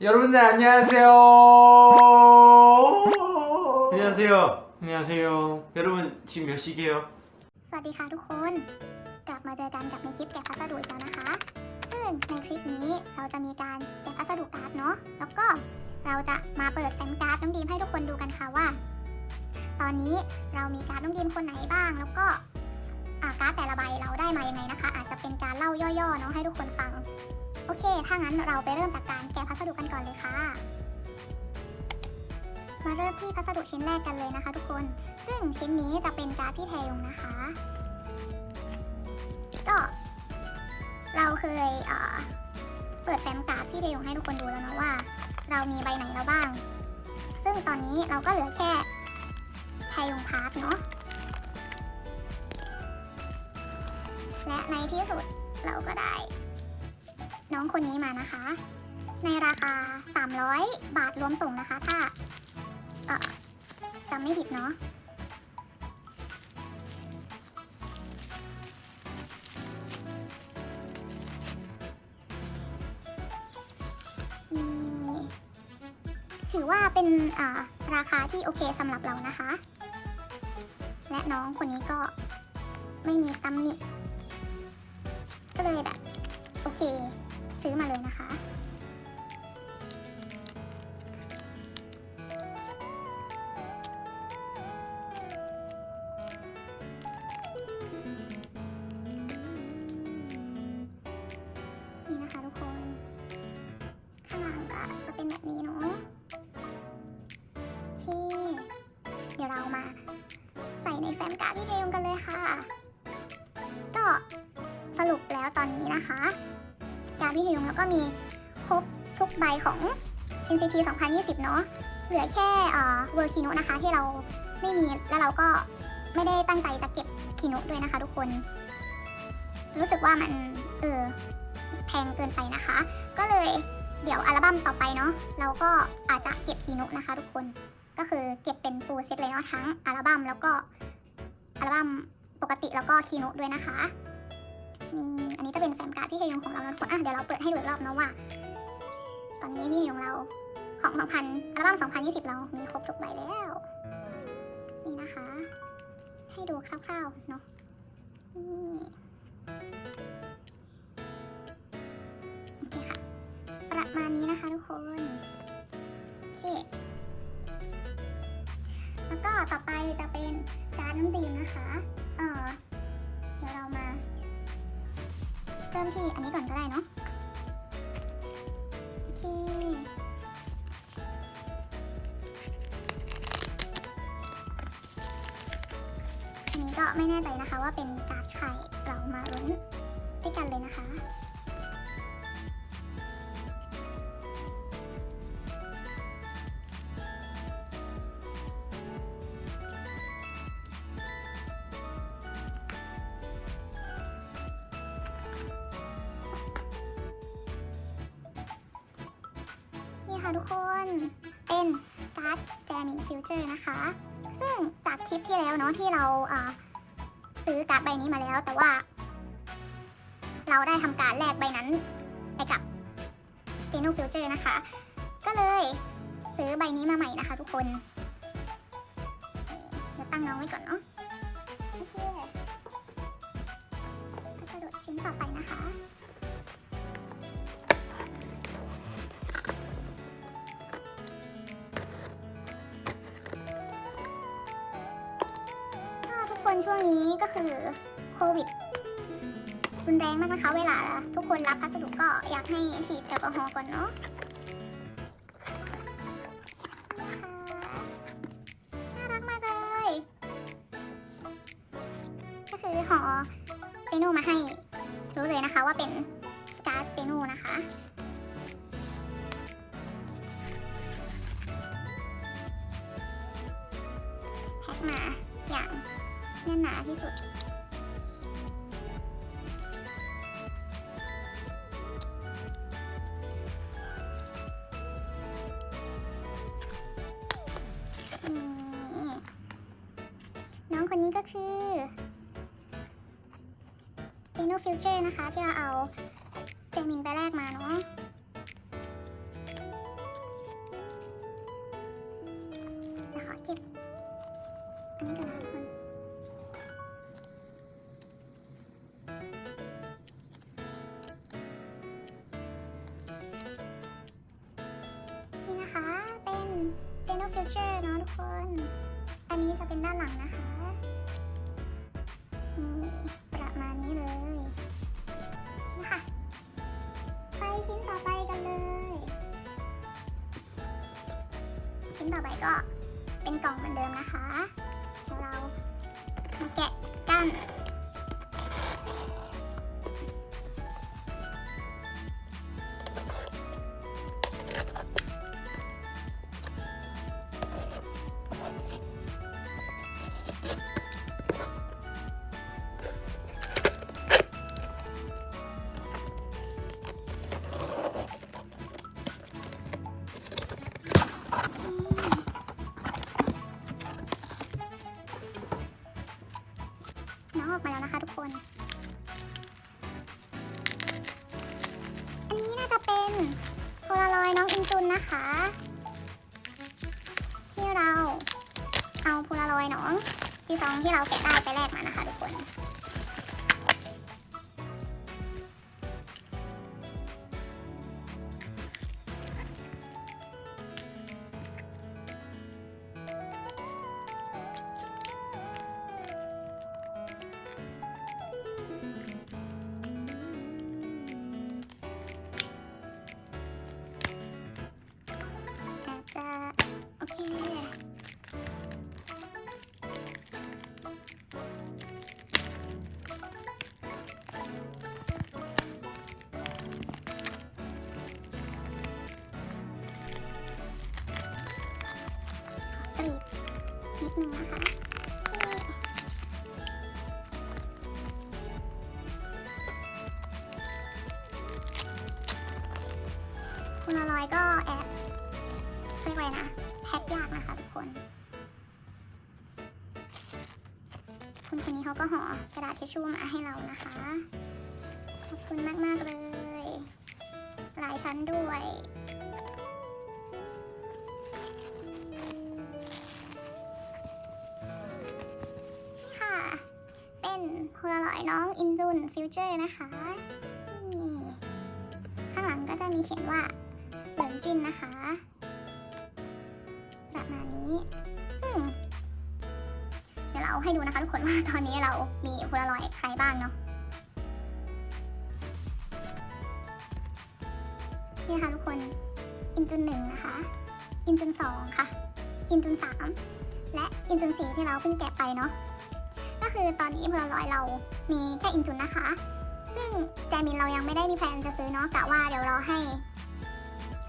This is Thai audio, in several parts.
여러분들 안녕하세요. 안녕하세요. 안녕하세요. 여러분 지금 몇 시게요? สวัสดีค่ะทุกคน กลับมาเจอกันกับในคลิปแกะพัสดุอีกแล้วนะคะ ซึ่งในคลิปนี้เราจะมีการแกะพัสดุการ์ดเนาะ แล้วก็เราจะมาเปิดแฟ้มการ์ดน้องดีมให้ทุกคนดูกันค่ะว่า ตอนนี้เรามีการ์ดน้องดีมคนไหนบ้าง แล้วก็อ่าการ์ดแต่ละใบเราได้มายังไงนะคะ อาจจะเป็นการเล่าย่อๆเนาะให้ทุกคนฟัง โอเค ถ้างั้นเราไปเริ่มจากการแกะพัสดุกันก่อนเลยค่ะ มาเริ่มที่พัสดุชิ้นแรกกันเลยนะคะ ทุกคน ซึ่งชิ้นนี้จะเป็นการ์ดพี่แทยงนะคะ ก็เราเคยเเปิดแฟ้มการ์ดพี่เทยงให้ทุกคนดูแล้วเนาะว่า เรามีใบไหนแล้วบ้าง ซึ่งตอนนี้เราก็เหลือแค่แทยงพาร์ทเนาะ และในที่สุดเราก็ได้ น้องคนนี้มานะคะ ในราคา 300 บาทรวมส่งนะคะ ถ้าจำไม่ผิดเนาะถือว่าเป็นราคาที่โอเคสำหรับเรานะคะ และน้องคนนี้ก็ไม่มีตำหนิก็เลยแบบ โอเค ซื้อมาเลยนะคะ NCT 2020 เนาะเหลือแค่เอ่อเวอร์คิโนนะคะที่เราไม่มีแล้วเราก็ไม่ได้ตั้งใจจะเก็บคิโนด้วยนะคะ ทุกคน รู้สึกว่ามันเออแพงเกินไปนะคะ ก็เลยเดี๋ยวอัลบั้มต่อไปเนาะเราก็อาจจะเก็บคีนุนะคะ ทุกคนก็คือเก็บเป็นฟูลเซตเลยเนาะทั้งอัลบั้มแล้วก็อัลบั้มปกติแล้วก็คีนุด้วยนะคะนี่อันนี้จะเป็นแฟ้มการ์ดพี่เฮยงของเราทุกคนอะเดี๋ยวเราเปิดให้ดูอีกรอบเนาะว่า ตอนนี้พี่เฮยงเรา ของ 2000อัลบั้ม2020 เรามีครบทุกใบแล้ว นี่นะคะ ให้ดูคร่าวๆเนาะนี่โอเคค่ะ ประมาณนี้นะคะทุกคน โอเค แล้วก็ต่อไปจะเป็นการน้ำดื่มนะคะ เออเดี๋ยวเรามา เริ่มที่อันนี้ก่อนก็ได้เนาะ ก็ไม่แน่ใจนะคะว่าเป็นการ์ดใครเรามาลุ้นด้วยกันเลยนะคะ นี่ค่ะทุกคนเป็นการ์ดแจมินฟิวเจอร์นะคะ ซึ่งจากคลิปที่แล้วเนาะที่เราอ่า ซื้อการ์ดใบนี้มาแล้ว แต่ว่า เราได้ทำการแลกใบนั้นไปกับเจนูฟิวเจอร์นะคะ ก็เลยซื้อใบนี้มาใหม่นะคะทุกคนจะตั้งน้องไว้ก่อนเนาะโอเคพัสดุชิ้นต่อไปนะคะ ก็คือโควิดรุนแรงมากนะคะเวลาทุกคนรับพัสดุก็อยากให้ฉีดแอลกอฮอล์ก่อนเนาะ ก็คือ Geno future นะคะ ที่เราเอาเจมินไปแลกมาเนาะ เป็นกล่องเหมือนเดิมนะคะ เรามาแกะกันน้ นะคะ ที่เราเอาพลารอยน้องที่ซองที่เราแกะได้ไปแลกมานะคะทุกคน นิดนึงนะคะคุณอลอยก็แอบเรียกว่าอะไรนะแพ็คยากนะคะทุกคน คุณคนนี้เขาก็ห่อกระดาษทิชชู่มาให้เรานะคะ ขอบคุณมาก ๆ เลย หลายชั้นด้วย ลารอยน้องอินจุนฟิวเจอร์นะคะข้างหลังก็จะมีเขียนว่าเหลินจินนะคะ ประมาณนี้ซึ่งเดี๋ยวเราให้ดูนะคะทุกคนว่าตอนนี้เรามีโพลารอยใครบ้างเนาะนี่ค่ะทุกคน อินจุนหนึ่งนะคะ อินจุนสองค่ะ อินจุนสามและอินจุนสี่ที่เราเพิ่งแกะไปเนาะ คือตอนนี้พลอยเรามีแค่อินจุนนะคะ ซึ่งแจมินเรายังไม่ได้มีแพลนจะซื้อเนาะกะว่าเดี๋ยวเราให้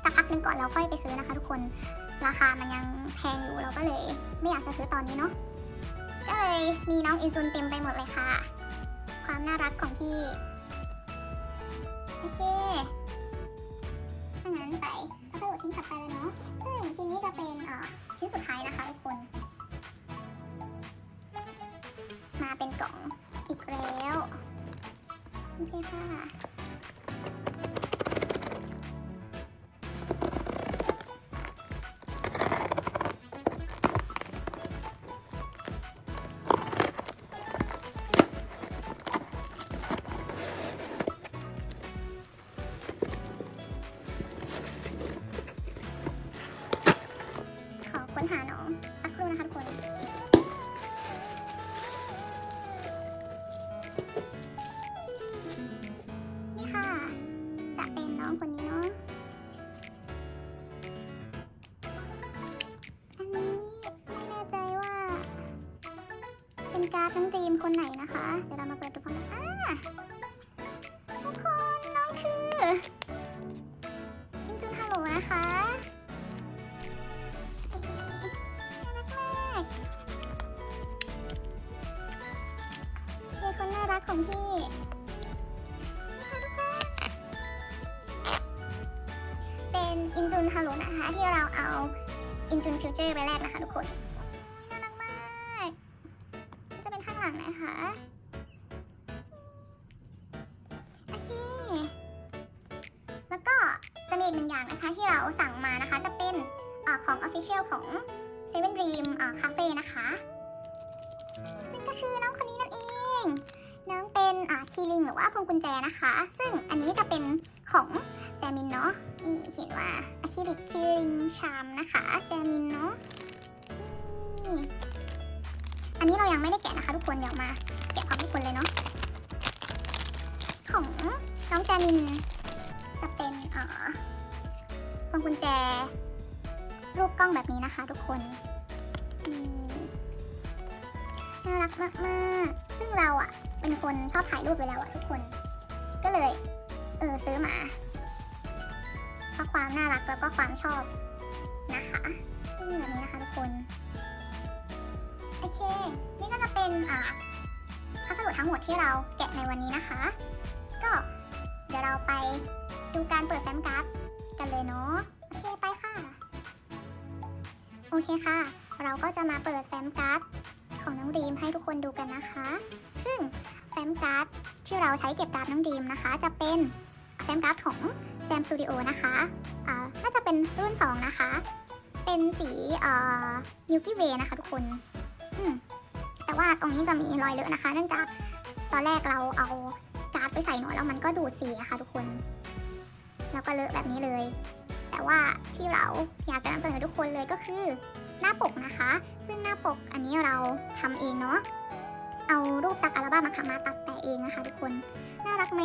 สักพักหนึ่งก่อนเราค่อยไปซื้อนะคะ ทุกคน ราคามันยังแพงอยู่เราก็เลย ไม่อยากจะซื้อตอนนี้เนาะ ก็เลยมีน้องอินจุนเต็มไปหมดเลยค่ะ ความน่ารักของพี่ โอเค ถ้างั้นไปก็สรุปชิ้นถัดไปเลยเนาะ ซึ่งชิ้นนี้จะเป็นอ่อชิ้นสุดท้ายนะคะทุกคน มาเป็นกล่องอีกแล้วโอเคค่ะขอค้นหาน้องสักครู่นะคะทุกคน เป็นอินจุนฮารุนะคะ ที่เราเอาอินจุนฟิวเจอร์ไปแลกนะคะทุกคนน่ารักมากจะเป็นข้างหลังนะคะโอเคแล้วก็จะมีอีกหนึ่งอย่างนะคะที่เราสั่งมานะคะจะเป็นออของ Official ของ Seven Dream เอ่อ Cafe นะคะซึ่งก็คือน้องคนนี้นั่นเอง น้องเป็นคีริงหรือว่าพวงกุญแจนะคะ ซึ่งอันนี้จะเป็นของ จมินเนาะนี่เขียนว่าอะคริลิกคีริงชามนะคะแจมินเนาะอันนี้เรายังไม่ได้แกะนะคะทุกคนเดี๋ยวมาแกะพร้อมทุกคนเลยเนาะของน้องแจมินจะเป็นเอ่อพวงกุญแจ รูปกล้องแบบนี้นะคะ ทุกคนน่ารักมากๆซึ่งเราอะเป็นคนชอบถ่ายรูปไปแล้วอะทุกคน ก็เลย เออซื้อมา เพราะความน่ารักแล้วก็ความชอบนะคะนี่แบบนี้นะคะทุกคน โอเค นี่ก็จะเป็นอ่าพัสดุทั้งหมดที่เราแกะในวันนี้นะคะ ก็เดี๋ยวเราไปดูการเปิดแฟ้มการ์ดกันเลยเนาะ โอเคไปค่ะ โอเคค่ะ เราก็จะมาเปิดแฟ้มการ์ดของน้องดีมให้ทุกคนดูกันนะคะ ซึ่งแฟ้มการ์ดที่เราใช้เก็บการ์ดน้องดีมนะคะ จะเป็นแฟ้มการ์ดของ Jam Studio นะคะอ่าน่าจะเป็นรุ่น 2 นะคะ เป็นสีเอ่อ Milky Way นะคะทุกคนอืมแต่ว่าตรงนี้จะมีรอยเลอะนะคะ เนื่องจากตอนแรกเราเอาการ์ดไปใส่หน่อยแล้วมันก็ดูดสีอะค่ะทุกคน แล้วก็เลอะแบบนี้เลย แต่ว่าที่เราอยากจะนำเสนอทุกคนเลยก็คือหน้าปกนะคะ ซึ่งหน้าปกอันนี้เราทำเองเนาะ เอารูปจากอัลบั้มอะค่ะมาตัดแปะเองนะคะทุกคน น่ารักไหม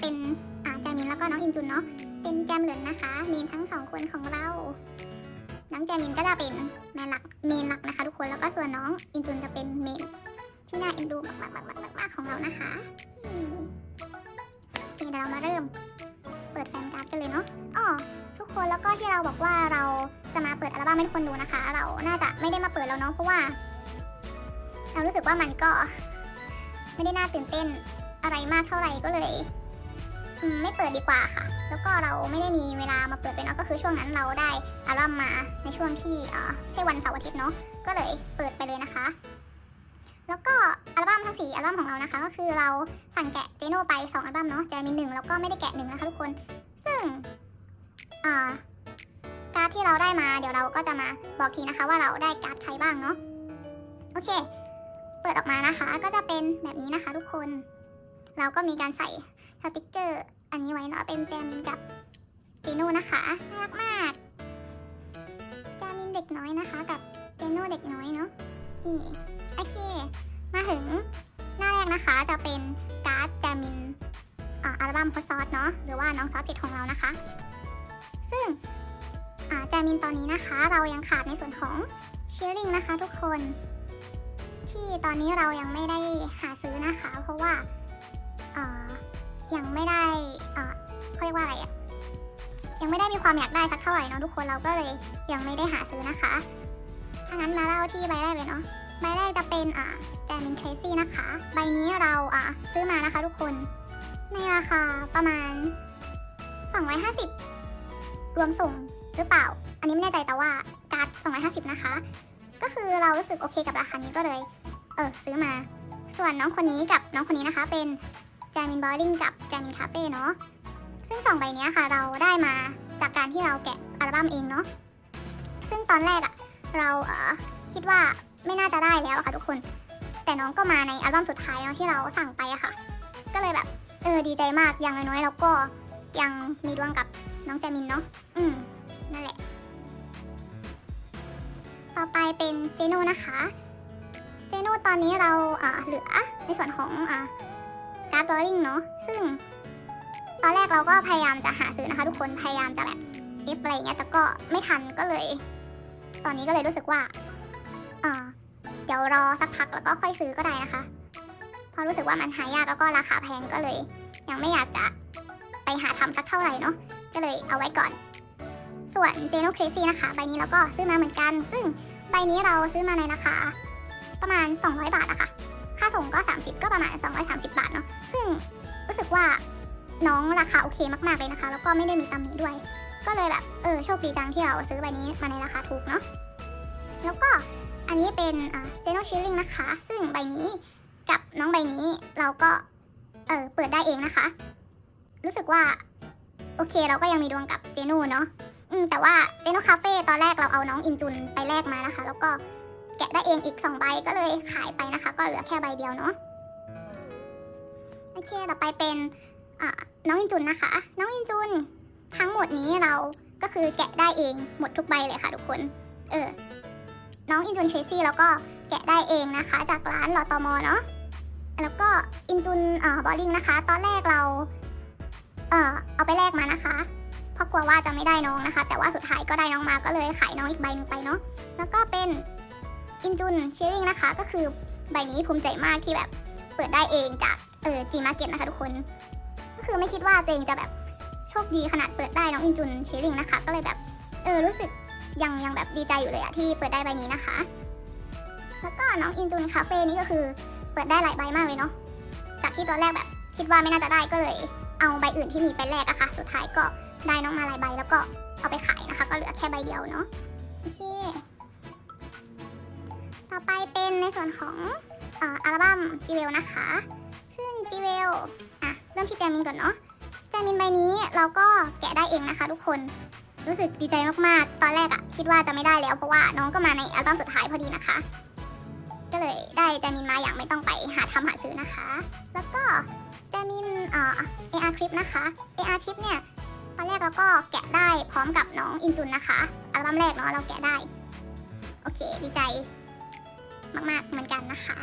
เป็น อ่าแจมินแล้วก็น้องอินจุนเนาะเป็นแจมเหลินนะคะ เมนทั้งสองคนของเรา น้องแจมินก็จะเป็นแมนหลักเมนหลักนะคะ ทุกคนแล้วก็ส่วนน้องอินจุนจะเป็นเมนที่น่าเอ็นดูมากๆๆๆๆของเรานะคะโอเคเดี๋ยวเรามาเริ่มเปิดแฟนการ์ดกันเลยเนาะอ๋อทุกคนแล้วก็ที่เราบอกว่าเราจะมาเปิดอัลบั้มให้ทุกคนดูนะคะ เราน่าจะไม่ได้มาเปิดแล้วเนาะเพราะว่า เรารู้สึกว่ามันก็ ไม่ได้น่าตื่นเต้นอะไรมากเท่าไหร่ก็เลย ไม่เปิดดีกว่าค่ะ แล้วก็เราไม่ได้มีเวลามาเปิดเป็นเนาะก็คือช่วงนั้นเราได้อัลบั้มมาในช่วงที่เออใช่วันเสาร์อาทิตย์เนาะก็เลยเปิดไปเลยนะคะ แล้วก็อัลบั้มทั้งสี่อัลบั้มของเรานะคะ ก็คือเราสั่งแกะเจโน่ไปสองอัลบั้มเนาะแจมินหนึ่งแล้วก็ไม่ได้แกะหนึ่งนะคะทุกคน ซึ่งอ่าการ์ดที่เราได้มาเดี๋ยวเราก็จะมาบอกทีนะคะว่าเราได้การ์ดใครบ้างเนาะโอเค เปิดออกมานะคะก็จะเป็นแบบนี้นะคะ ทุกคน เราก็มีการใส่ สติกเกอร์ อันนี้ไว้เนาะเป็นแจมินกับเจโน่นะคะน่ารักมากแจมินเด็กน้อยนะคะ กับเจโน่เด็กน้อยเนาะนี่โอเค มาถึงหน้าแรกนะคะจะเป็นการ์ดแจมินอัลบั้มพอซอสเนาะหรือว่าน้องซอสเผ็ดของเรานะคะ ซึ่งแจมินตอนนี้นะคะ เรายังขาดในส่วนของเชลลิงนะคะทุกคน ที่ตอนนี้เรายังไม่ได้หาซื้อนะคะ เพราะว่าอ่า ยังไม่ได้อ่าเขาเรียกว่าอะไรอะยังไม่ได้มีความอยากได้สักเท่าไหร่เนาะทุกคนเราก็เลยยังไม่ได้หาซื้อนะคะ ถ้างั้นมาเล่าที่ใบแรกเลยเนาะใบแรกจะเป็นอ่าแจมินเคซี่นะคะ ใบนี้เราอ่าซื้อมานะคะทุกคน ในราคาประมาณ 250 รวมส่งหรือเปล่า อันนี้ไม่แน่ใจแต่ว่าการ์ด250 นะคะ ก็คือเรารู้สึกโอเคกับราคานี้ก็เลย เออซื้อมา ส่วนน้องคนนี้กับน้องคนนี้นะคะเป็น แจมินบอลลิงกับแจมินคาเฟ่เนาะซึ่งสองใบนี้ค่ะเราได้มาจากการที่เราแกะอัลบั้มเองเนาะซึ่งตอนแรกอะเราเออคิดว่าไม่น่าจะได้แล้วค่ะทุกคน แต่น้องก็มาในอัลบั้มสุดท้ายเนาะที่เราสั่งไปอะค่ะ ก็เลยแบบเออดีใจมากอย่างน้อยๆเราก็ยังมีดวงกับน้องแจมินเนาะอืมนั่นแหละ ต่อไปเป็นเจโน่นะคะ เจโน่ตอนนี้เราเหลือในส่วนของ การ์ดบอลลิงเนาะซึ่ง ตอนแรกเราก็พยายามจะหาซื้อนะคะ ทุกคนพยายามจะแบบเอฟอะไรอย่างเงี้ยแต่ก็ไม่ทันก็เลย ตอนนี้ก็เลยรู้สึกว่าอ่าเดี๋ยวรอสักพักแล้วก็ค่อยซื้อก็ได้นะคะเพราะรู้สึกว่ามันหายากแล้วก็ราคาแพงก็เลย ยังไม่อยากจะไปหาทำสักเท่าไหร่เนาะก็เลยเอาไว้ก่อน ส่วนเจโนเครซี่นะคะใบนี้เราก็ซื้อมาเหมือนกัน ซึ่งใบนี้เราซื้อมาในราคาประมาณ 200 บาทอะค่ะ ค่าส่งก็ 30 ก็ประมาณ 230 บาทเนาะ ซึ่งรู้สึกว่าน้องราคาโอเคมากๆเลยนะคะ แล้วก็ไม่ได้มีตำหนิด้วย ก็เลยแบบเออโชคดีจังที่เราซื้อใบนี้มาในราคาถูกเนาะแล้วก็อันนี้เป็นเจโนชิลลิงนะคะ ซึ่งใบนี้กับน้องใบนี้เราก็เออเปิดได้เองนะคะ รู้สึกว่าโอเคเราก็ยังมีดวงกับเจโน่เนาะอืมแต่ว่าเจโน่คาเฟ่ตอนแรกเราเอาน้องอินจุนไปแลกมานะคะ แล้วก็แกะได้เองอีก2ใบก็เลยขายไปนะคะ ก็เหลือแค่ใบเดียวเนาะ เคต่อไปเป็นน้องอินจุนนะคะ น้องอินจุนทั้งหมดนี้เราก็คือแกะได้เองหมดทุกใบเลยค่ะทุกคน เออ น้องอินจุนเทซี่แล้วก็แกะได้เองนะคะ จากร้านลอตอมอเนาะ แล้วก็อินจุนเอ่อบอลลิงนะคะ ตอนแรกเรา เอ่อเอาไปแลกมานะคะ เพราะกลัวว่าจะไม่ได้น้องนะคะ แต่ว่าสุดท้ายก็ได้น้องมาก็เลยขายน้องอีกใบหนึงไปเนาะ แล้วก็เป็นอินจุนเช r ริงนะคะ ก็คือใบนี้ภูมิใจมากที่แบบเปิดได้เองจาก เออจีมาเก็ตนะคะทุกคน ก็คือไม่คิดว่าตัวเองจะแบบโชคดีขนาดเปิดได้น้องอินจุนเช r ริงนะคะ ก็เลยแบบเออรู้สึกยังยังแบบดีใจอยู่เลยอะที่เปิดได้ใบนี้นะคะ แล้วก็น้องอินจุนคาเฟ่นี่ก็คือเปิดได้หลายใบมากเลยเนาะ จากที่ตอนแรกแบบคิดว่าไม่น่าจะได้ก็เลย เอาใบอื่นที่มีไปแลกอะค่ะ สุดท้ายก็ได้น้องมาหลายใบแล้วก็เอาไปขายนะคะ ก็เหลือแค่ใบเดียวเนาะ โอเค ต่อไปเป็นในส่วนของอ,อ,อัลบั้มจีเวลนะคะ ซีเวลอะเริ่มที่แจมินก่อนเนาะแจมินใบนี้เราก็แกะได้เองนะคะทุกคนรู้สึกดีใจมากๆ ตอนแรกอะคิดว่าจะไม่ได้แล้วเพราะว่าน้องก็มาในอัลบั้มสุดท้ายพอดีนะคะ ก็เลยได้แจมินมาอย่างไม่ต้องไปหาทำหาซื้อนะคะ แล้วก็แจมินเอ่อ AR Clip นะคะ AR Clip เนี่ยตอนแรกเราก็แกะได้พร้อมกับน้องอินจุนนะคะอัลบั้มแรกเนาะเราแกะได้ โอเค ดีใจ มากๆเหมือนกันนะคะ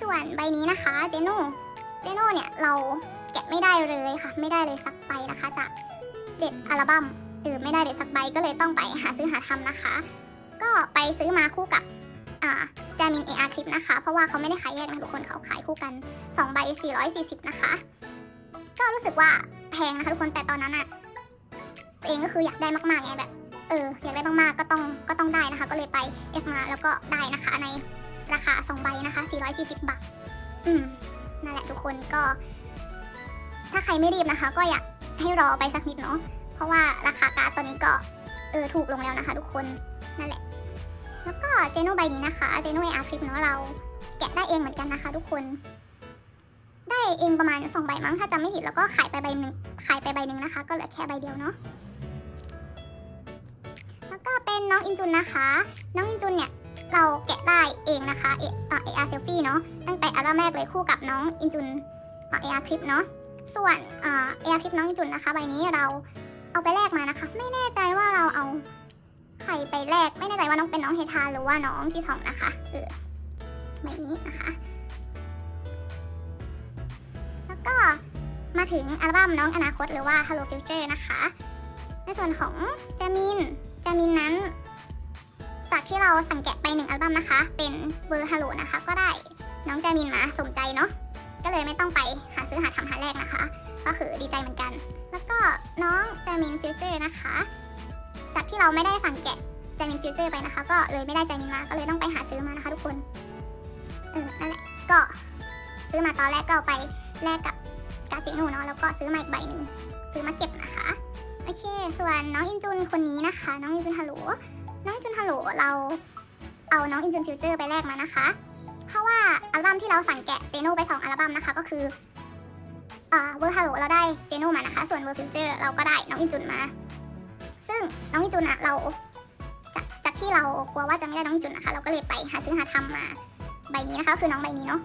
ส่วนใบนี้นะคะเจน่เจโน่เนี่ยเราแกะไม่ได้เลยค่ะ ไม่ได้เลยสักใบนะคะจากเจ็ดอัลบั้มเออไม่ได้เลยสักใบก็เลยต้องไปหาซื้อหาทำนะคะ ก็ไปซื้อมาคู่กับอ่าแจมิน AR คลิปนะคะ เพราะว่าเขาไม่ได้ขายแยกนะทุกคนเขาขายคู่กัน2ใบ440 นะคะ ก็รู้สึกว่าแพงนะคะทุกคนแต่ตอนนั้นอะตัวเองก็คืออยากได้มากๆไงแบบ เอออยากได้มากๆก็ต้องก็ต้องได้นะคะ ก็เลยไป F มาแล้วก็ได้นะคะในราคา2ใบนะคะ440 บาท อืม นั่นแหละทุกคนก็ ถ้าใครไม่รีบนะคะ ก็อยากให้รอไปสักนิดเนาะเพราะว่าราคาการ์ดตอนนี้ก็เออถูกลงแล้วนะคะ ทุกคนนั่นแหละ แล้วก็เจโนใบนี้นะคะเจโนเออาร์คลิปเนาะเราแกะได้เองเหมือนกันนะคะ ทุกคน ได้เองประมาณสองใบมั้งถ้าจำไม่ผิดแล้วก็ขายไปใบหนึ่งขายไปใบหนึ่งนะคะ ก็เหลือแค่ใบเดียวเนาะแล้วก็เป็นน้องอินจุนนะคะ น้องอินจุนเนี่ย เราแกะได้เองนะคะเอออาร์เซลฟี่เนาะตั้งแต่อัลบั้มแรกเลยคู่กับน้องอินจุนเออาร์คลิปเนาะส่วนเออาร์คลิปน้องอินจุนนะคะใบนี้เราเอาไปแลกมานะคะ ไม่แน่ใจว่าเราเอาใครไปแลกไม่แน่ใจว่าน้องเป็นน้องเฮชาหรือว่าน้องจีสองนะคะเออใบนี้นะคะแล้วก็มาถึงอัลบั้มน้องอนาคตหรือว่า Hello Future นะคะ ในส่วนของแจมินแจมินนั้น จากที่เราสั่งแกะไปหนึ่งอัลบั้มนะคะ เป็นเบอร์ Hello นะคะ ก็ได้น้องแจมินมาสมใจเนาะก็เลยไม่ต้องไปหาซื้อหาทำหาแรกนะคะ ก็คือดีใจเหมือนกัน แล้วก็น้องแจมินฟิวเจอร์นะคะ จากที่เราไม่ได้สั่งแกะแจมินฟิวเจอร์ไปนะคะ ก็เลยไม่ได้แจมินมาก็เลยต้องไปหาซื้อมานะคะ ทุกคนเออนั่นแหละก็ซื้อมาตอนแรกก็เอาไปแลกกับกาจิโน่เนาะแล้วก็ซื้อมาอีกใบหนึ่งซื้อมาเก็บนะคะโอเค ส่วนน้องอินจุนคนนี้นะคะ น้องอินจุนฮัลโหล น้องอินจุนฮัลโหลเราเอาน้องอินจุนฟิวเจอร์ไปแลกมานะคะ เพราะว่าอัลบั้มที่เราสั่งแกะเจโน่ไปสองอัลบั้มนะคะก็คืออ่าเวอร์ฮัลโหลเราได้เจโน่มานะคะ ส่วนเวอร์ฟิวเจอร์เราก็ได้น้องอินจุนมา ซึ่งน้องอินจุนอะเราจากจากที่เรากลัวว่าจะไม่ได้น้องอินจุนนะคะ เราก็เลยไปหาซื้อหาทำมาใบนี้นะคะคือน้องใบนี้เนาะ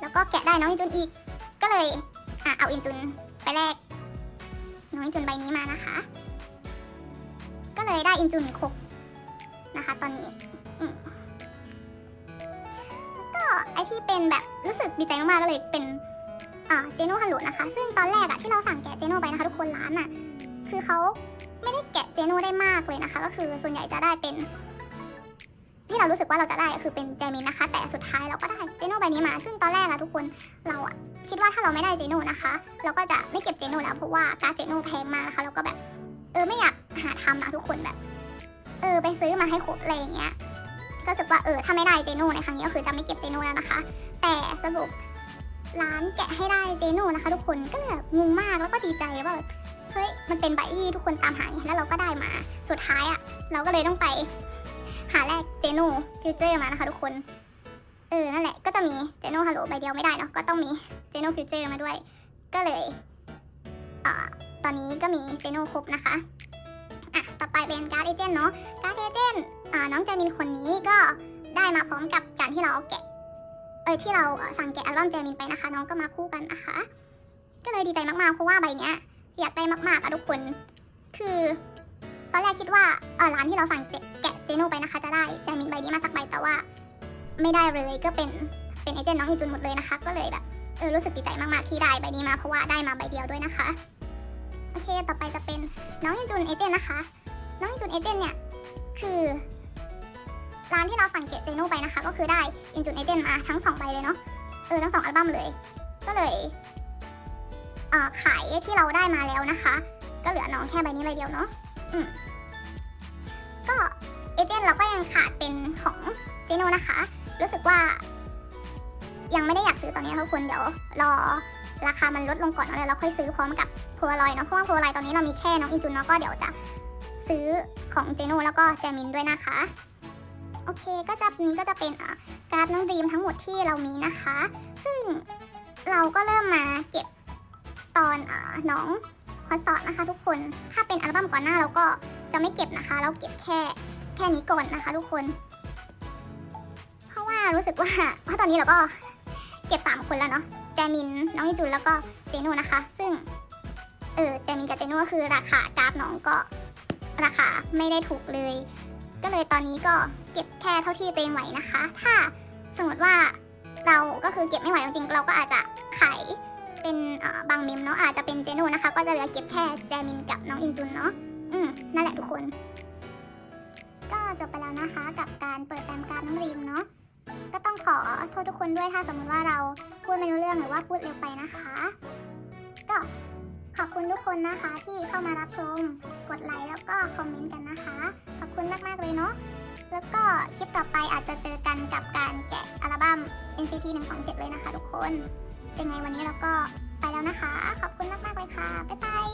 แล้วก็แกะได้น้องอินจุนอีก ก็เลยอะเอาอินจุนไปแลกน้องอินจุนใบนี้มานะคะ ก็เลยได้อินจุนครบ นะคะ ตอนนี้ก็ไอที่เป็นแบบรู้สึกดีใจมากๆก็เลยเป็นเจโน่ฮัลโหลนะคะ ซึ่งตอนแรกอะที่เราสั่งแกะเจโน่ไปนะคะ ทุกคนร้านอะคือเขาไม่ได้แกะเจโน่ได้มากเลยนะคะ ก็คือส่วนใหญ่จะได้เป็น ที่เรารู้สึกว่าเราจะได้ก็คือเป็นแจมินนะคะ แต่สุดท้ายเราก็ได้เจโน่ใบนี้มา ซึ่งตอนแรกอะทุกคนเราอะคิดว่าถ้าเราไม่ได้เจโน่นะคะ เราก็จะไม่เก็บเจโน่แล้วเพราะว่าการเจโน่แพงมากนะคะแล้วก็แบบ เออไม่อยากหาทำนะทุกคนแบบ เออไปซื้อมาให้ครบอะไรอย่างเงี้ยก็รู้สึกว่าเออถ้าไม่ได้เจน่ในครั้งนี้ก็คือจะไม่เก็บเจน่แล้วนะคะ แต่สรุปร้านแกะให้ได้เจน่นะคะ ทุกคนก็เลยแบบงงมากแล้วก็ดีใจว่าแบบเฮ้ยมันเป็นใบที่ทุกคนตามหาไงแล้วเราก็ได้มาสุดท้ายอะเราก็เลยต้องไป หาแรกเจน่ฟิวเจอร์มานะคะ ทุกคนเออนั่นแหละก็จะมีเจน่ฮัลโหลใบเดียวไม่ได้เนาะก็ต้องมีเจน่ฟิวเจอร์มาด้วย ก็เลยเอ่าตอนนี้ก็มีเจน่ครบนะคะ อะต่อไปเป็นการ์ดเอเจนต์เนาะการ์ดเอเจนต์อ่าน้องแจมินคนนี้ก็ได้มาพร้อมกับการที่เราเอาแกะเออที่เราสั่งแกะอัลบั้มแจมินไปนะคะ น้องก็มาคู่กันนะคะ ก็เลยดีใจมากๆเพราะว่าใบเนี้ยอยากได้มากๆอะทุกคน คือตอนแรกคิดว่าเออร้านที่เราสั่งแกะเจโนไปนะคะ จะได้แจมินใบนี้มาสักใบแต่ว่า ไม่ได้เลยก็เป็นเป็นเอเจนต์น้องอีจุนหมดเลยนะคะ ก็เลยแบบเออรู้สึกดีใจมากๆที่ได้ใบนี้มาเพราะว่าได้มาใบเดียวด้วยนะคะ โอเค ต่อไปจะเป็นน้องอินจุนเอเจนนะคะ น้องอินจุนเอเจนเนี่ย คือร้านที่เราสั่งเกตเจโน่ไปนะคะ ก็คือได้อินจุนเอเจนมาทั้งสองใบเลยเนาะ เออทั้งสองอัลบั้มเลย ก็เลยเขายที่เราได้มาแล้วนะคะ ก็เหลือน้องแค่ใบนี้ใบเดียวเนาะอืมก็เอเจนเราก็ยังขาดเป็นของเจโน่นะคะ รู้สึกว่ายังไม่ได้อยากซื้อตอนนี้ทุกคนเดี๋ยวรอ ราคามันลดลงก่อนแล้วเราค่อยซื้อพร้อมกับโพลารอยเนาะเพราะว่าโพลารอยตอนนี้เรามีแค่น้องอินจุนเนาะก็เดี๋ยวจะซื้อของเจโน่แล้วก็แจมินด้วยนะคะโอเคก็จะนี้ก็จะเป็นการ์ดน้องดีมทั้งหมดที่เรามีนะคะ ซึ่งเราก็เริ่มมาเก็บตอนอน้องคอนสอร์ตนะคะ ทุกคนถ้าเป็นอัลบั้มก่อนหน้าเราก็จะไม่เก็บนะคะ เราเก็บแค่แค่นี้ก่อนนะคะ ทุกคน เพราะว่ารู้สึกว่าเพราะตอนนี้เราก็เก็บสามคนแล้วเนาะ แจมิน น้องอิจุนแล้วก็เจโน่นะคะ ซึ่ง เออแจมินกับเจโน่ก็คือราคากราฟน้องก็ราคาไม่ได้ถูกเลย ก็เลยตอนนี้ก็เก็บแค่เท่าที่ตัวเองไหวนะคะ ถ้าสมมติว่าเราก็คือเก็บไม่ไหวจริงๆเราก็อาจจะขายเป็นบางเมมเนาะอาจจะเป็นเจโน่นะคะ ก็จะเหลือเก็บแค่แจมินกับน้องอินจุนเนาะอืมนั่นแหละทุกคน ก็จบไปแล้วนะคะ กับการเปิดแฟมการดน้องรีมเนาะ ก็ต้องขอโทษทุกคนด้วยถ้าสมมติว่าเราพูดไม่รู้เรื่องหรือว่าพูดเร็วไปนะคะ ก็ขอบคุณทุกคนนะคะที่เข้ามารับชม กดไลค์แล้วก็คอมเมนต์กันนะคะ ขอบคุณมาก ๆ เลยเนาะ แล้วก็คลิปต่อไปอาจจะเจอกันกับการแกะอัลบั้ม NCT 127 เลยนะคะทุกคน ยังไงวันนี้เราก็ไปแล้วนะคะ ขอบคุณมาก ๆ เลยค่ะ บ๊ายบาย